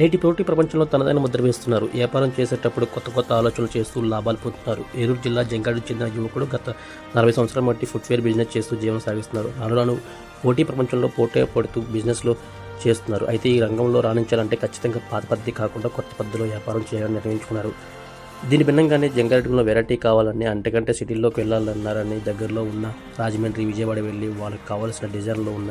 నేటి పోటీ ప్రపంచంలో తనదైన ముద్ర వేస్తున్నారు. వ్యాపారం చేసేటప్పుడు కొత్త కొత్త ఆలోచనలు చేస్తూ లాభాలు పొందుతున్నారు. ఏలూరు జిల్లా జంగాడు చెందిన యువకుడు గత నలభై సంవత్సరాల మట్టి ఫుట్వేర్ బిజినెస్ చేస్తూ జీవనం సాగిస్తున్నారు. అనురాను పోటీ ప్రపంచంలో పోటీ పడుతూ బిజినెస్లో చేస్తున్నారు. అయితే ఈ రంగంలో రాణించాలంటే ఖచ్చితంగా పాత పద్ధతి కాకుండా కొత్త పద్ధతిలో వ్యాపారం చేయాలని నిర్ణయించుకున్నారు. దీని భిన్నంగానే జంగారెడ్డిలో వెరైటీ కావాలని అంతకంటే సిటీల్లోకి వెళ్ళాలన్నారని దగ్గరలో ఉన్న రాజమండ్రి విజయవాడ వెళ్ళి వాళ్ళకి కావాల్సిన డిజైన్లో ఉన్న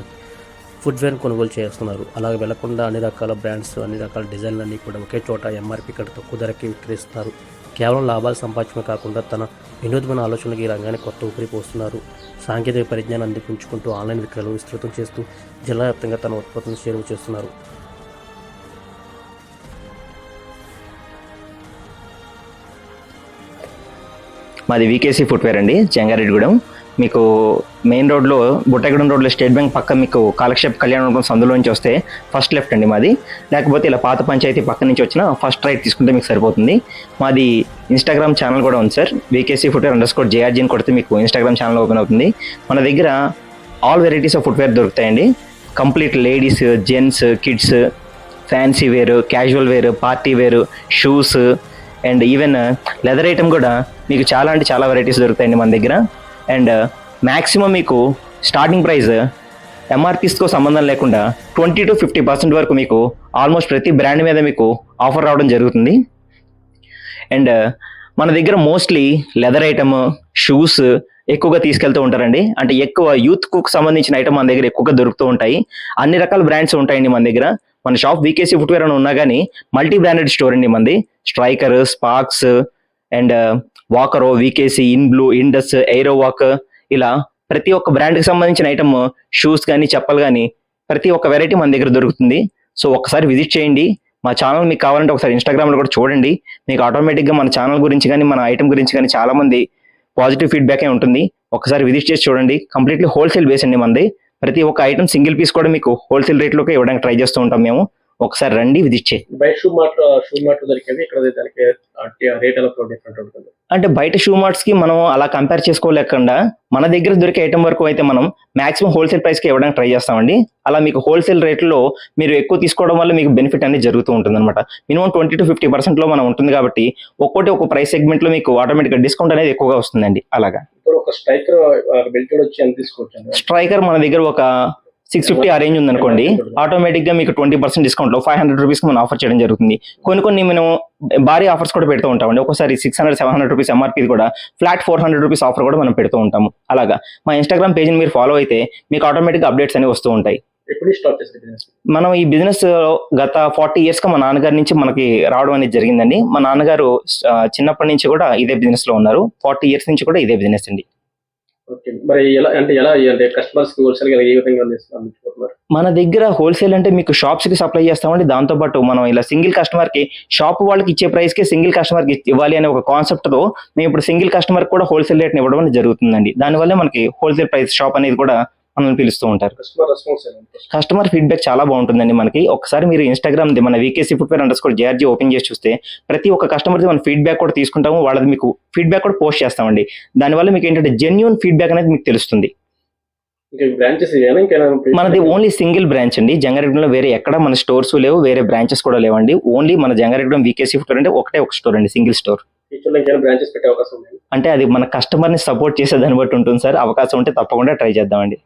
ఫుట్వేర్ కొనుగోలు చేస్తున్నారు. అలాగే వెళ్ళకుండా అన్ని రకాల బ్రాండ్స్ అన్ని రకాల డిజైన్లన్నీ కూడా ఒకే చోట ఎంఆర్పి కంటే తక్కువ ధరకి విక్రయిస్తున్నారు. కేవలం లాభాలు సంపాదించడమే కాకుండా తన వినూత్నమైన ఆలోచనలకు ఈ రంగాన్ని కొత్త ఊపిరి పోస్తున్నారు. సాంకేతిక పరిజ్ఞానం అందిపుంచుకుంటూ ఆన్లైన్ విక్రయాలను విస్తృతం చేస్తూ జిల్లా వ్యాప్తంగా తన ఉత్పత్తులను చేరువ చేస్తున్నారు. మాది వికేసీ ఫుట్వేర్ అండి చెంగారెడ్డిగూడెం మీకు మెయిన్ రోడ్లో బుట్టగూడెం రోడ్లో స్టేట్ బ్యాంక్ పక్క మీకు కాలక్షేప్ కళ్యాణ మండపం సందులో నుంచి వస్తే ఫస్ట్ లెఫ్ట్ అండి మాది. లేకపోతే ఇలా పాత పంచాయతీ పక్క నుంచి వచ్చిన ఫస్ట్ రైట్ తీసుకుంటే మీకు సరిపోతుంది. మాది ఇన్స్టాగ్రామ్ ఛానల్ కూడా ఉంది sir. VKC footwear under score JRG అని కొడితే మీకు ఇన్స్టాగ్రామ్ ఛానల్ ఓపెన్ అవుతుంది. మన దగ్గర ఆల్ వెరైటీస్ ఆఫ్ ఫుట్వేర్ దొరుకుతాయండి. Complete ladies gents kids fancy వేరు క్యాజువల్ వేరు పార్టీ వేరు shoes and even leather item కూడా మీకు చాలా అంటే చాలా వెరైటీస్ దొరుకుతాయండి మన దగ్గర. అండ్ మ్యాక్సిమం మీకు స్టార్టింగ్ ప్రైస్ ఎంఆర్పీస్తో సంబంధం లేకుండా ట్వంటీ టు ఫిఫ్టీ పర్సెంట్ వరకు మీకు ఆల్మోస్ట్ ప్రతి బ్రాండ్ మీద మీకు ఆఫర్ రావడం జరుగుతుంది. అండ్ మన దగ్గర మోస్ట్లీ లెదర్ ఐటమ్ షూస్ ఎక్కువగా తీసుకెళ్తూ ఉంటారండి. అంటే ఎక్కువ యూత్ కుక్ సంబంధించిన ఐటమ్ మన దగ్గర ఎక్కువగా దొరుకుతూ ఉంటాయి. అన్ని రకాల బ్రాండ్స్ ఉంటాయండి మన దగ్గర. మన షాప్ వీకేసీ ఫుట్వేర్ అని ఉన్నా కానీ మల్టీ బ్రాండెడ్ స్టోర్ అండి మంది striker Sparx and Walkaroo VKC in blue Indus aero walk ఇలా ప్రతి ఒక్క బ్రాండ్కి సంబంధించిన ఐటమ్ షూస్ కానీ చెప్పలు కానీ ప్రతి ఒక్క వెరైటీ మన దగ్గర దొరుకుతుంది. సో ఒకసారి విజిట్ చేయండి. మా ఛానల్ మీకు కావాలంటే ఒకసారి ఇన్స్టాగ్రామ్లో కూడా చూడండి. మీకు ఆటోమేటిక్గా మన ఛానల్ గురించి కానీ మన ఐటమ్ గురించి కానీ చాలామంది పాజిటివ్ ఫీడ్బ్యాకే ఉంటుంది. ఒకసారి విజిట్ చేసి చూడండి. కంప్లీట్లీ హోల్సేల్ బేస్ అండి మనది. ప్రతి ఒక్క ఐటమ్ సింగిల్ పీస్ కూడా మీకు హోల్సేల్ రేట్లోకి ఇవ్వడానికి ట్రై చేస్తూ ఉంటాం మేము. ఒకసారి రండి విజిట్ చేయండి. బయట షూ మార్ట్ షూ మార్ట్ ఇక్కడ దానికి రేట్ ఎలా డిఫరెంట్ ఉంటుంది? అంటే బయట షూ మార్ట్స్కి మనం అలా కంపేర్ చేసుకోలేకుండా మన దగ్గర దొరికే ఐటమ్ వరకు అయితే మనం మాక్సిమం హోల్సేల్ ప్రైస్కి ఇవ్వడానికి ట్రై చేస్తామండి. అలా మీకు హోల్సేల్ రేట్లో మీరు ఎక్కువ తీసుకోవడం వల్ల మీకు బెనిఫిట్ అనేది జరుగుతూ ఉంటుంది అనమాట మినిమం ట్వంటీ టు ఫిఫ్టీ పర్సెంట్లో మనం ఉంటుంది కాబట్టి ఒక్కోటి ఒక ప్రైస్ సెగ్మెంట్లో మీకు ఆటోమేటిక్గా డిస్కౌంట్ అనేది ఎక్కువగా వస్తుందండి. అలాగా. ఒక స్ట్రైకర్ బెల్ట్ వచ్చి ఎంత తీసుకోవచ్చు స్ట్రైకర్ మన దగ్గర ఒక సిక్స్ ఫిఫ్టీ ఆ రేంజ్ ఉందనుకోండి ఆటోమేటిక్గా మీకు ట్వంటీ పర్సెంట్ డిస్కౌంట్లో ఫైవ్ హండ్రెడ్ రూపీస్ మనం ఆఫర్ చేయడం జరుగుతుంది. కొన్ని కొన్ని మనం భారీ ఆఫర్స్ కూడా పెడుతూ ఉంటామండి ఒకసారి six hundred seven hundred rupees MRP కూడా flat four hundred rupees offer కూడా మనం పెడుతూ ఉంటాము. అలాగా మా ఇన్స్టాగ్రామ్ పేజ్ని మీరు ఫాలో అయితే మీకు ఆటోమేటిక్ అప్డేట్స్ అనేవి వస్తూ ఉంటాయి. మనం ఈ బిజినెస్ గత ఫార్టీ ఇయర్స్గా మా నాన్నగారి నుంచి మనకి రావడం అనేది జరిగిందండి. మా నాన్నగారు చిన్నప్పటి నుంచి కూడా ఇదే బిజినెస్లో ఉన్నారు. ఫార్టీ ఇయర్స్ నుంచి కూడా ఇదే బిజినెస్ అండి. ఓకే. మరి ఎలా అంటే ఎలా అంటే కస్టమర్స్కి హోల్సేల్ ఏ విధంగా మన దగ్గర హోల్సేల్ అంటే మీకు షాప్స్కి సప్లై చేస్తామండి. దాంతో పాటు మనం ఇలా సింగిల్ కస్టమర్కి షాప్ వాళ్ళకి ఇచ్చే ప్రైస్కి సింగిల్ కస్టమర్కి ఇవ్వాలి అనే ఒక కాన్సెప్ట్తో మేము ఇప్పుడు సింగిల్ కస్టమర్ కూడా హోల్సేల్ రేట్ ఇవ్వడం జరుగుతుందండి. దానివల్ల మనకి హోల్సేల్ ప్రైస్ షాప్ అనేది కూడా మనల్ని పిలుస్తూ ఉంటారు. కస్టమర్ ఫీడ్బ్యాక్ చాలా బాగుంటుందండి మనకి. ఒకసారి మీరు ఇన్స్టాగ్రామ్ మన VKC footwear under score JRG open చేసి చూస్తే ప్రతి ఒక్క కస్టమర్ మన ఫీడ్బ్యాక్ కూడా తీసుకుంటాము. వాళ్ళది మీకు ఫీడ్బ్యాక్ కూడా పోస్ట్ చేస్తామండి. దానివల్ల మీకు ఏంటంటే జెన్యున్ ఫీడ్బ్యాక్ అనేది మీకు తెలుస్తుంది. మనది ఓన్లీ సింగిల్ బ్రాంచ్ అండి. జంగారెడ్డిలో వేరే ఎక్కడ మన స్టోర్స్ లేవు వేరే బ్రాంచెస్ కూడా లేవండి. ఓన్లీ మన జంగారెడ్డిలో వీకేసీ ఫుట్వేర్ అంటే ఒకటే ఒక స్టోర్ అండి సింగిల్ స్టోర్ అంటే అది మన కస్టమర్ని సపోర్ట్ చేసే దాన్ని బట్టి ఉంటుంది సార్. అవకాశం ఉంటే తప్పకుండా ట్రై చేద్దామండి.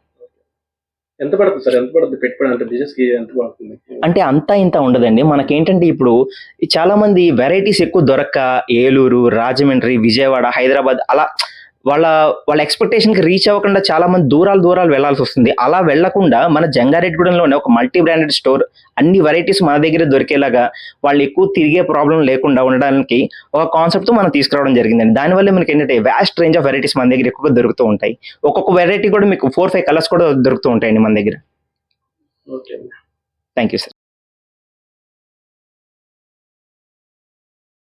ఎంత పడుతుంది సార్? ఎంత పడుతుంది పెట్టుబడి? అంటే బిజినెస్కి ఎంత పడుతుంది? అంటే అంతా ఇంత ఉండదండి. మనకేంటంటే ఇప్పుడు చాలా మంది వెరైటీస్ ఎక్కువ దొరక్క ఏలూరు రాజమండ్రి విజయవాడ హైదరాబాద్ అలా వాళ్ళ వాళ్ళ ఎక్స్పెక్టేషన్కి రీచ్ అవ్వకుండా చాలా మంది దూరాలు దూరాలు వెళ్ళాల్సి వస్తుంది. అలా వెళ్ళకుండా మన జంగారెడ్డిగూడెంలోనే ఒక మల్టీ బ్రాండెడ్ స్టోర్ అన్ని వెరైటీస్ మన దగ్గర దొరికేలాగా వాళ్ళు ఎక్కువ తిరిగే ప్రాబ్లం లేకుండా ఉండడానికి ఒక కాన్సెప్ట్ మనం తీసుకురావడం జరిగిందండి. దానివల్ల మనకి ఏంటంటే వ్యాస్ట్ రేంజ్ ఆఫ్ వెరైటీస్ మన దగ్గర ఎక్కువగా దొరుకుతూ ఉంటాయి. ఒక్కొక్క వెరైటీ కూడా మీకు ఫోర్ ఫైవ్ కలర్స్ కూడా దొరుకుతూ ఉంటాయండి మన దగ్గర. Okay thank you sir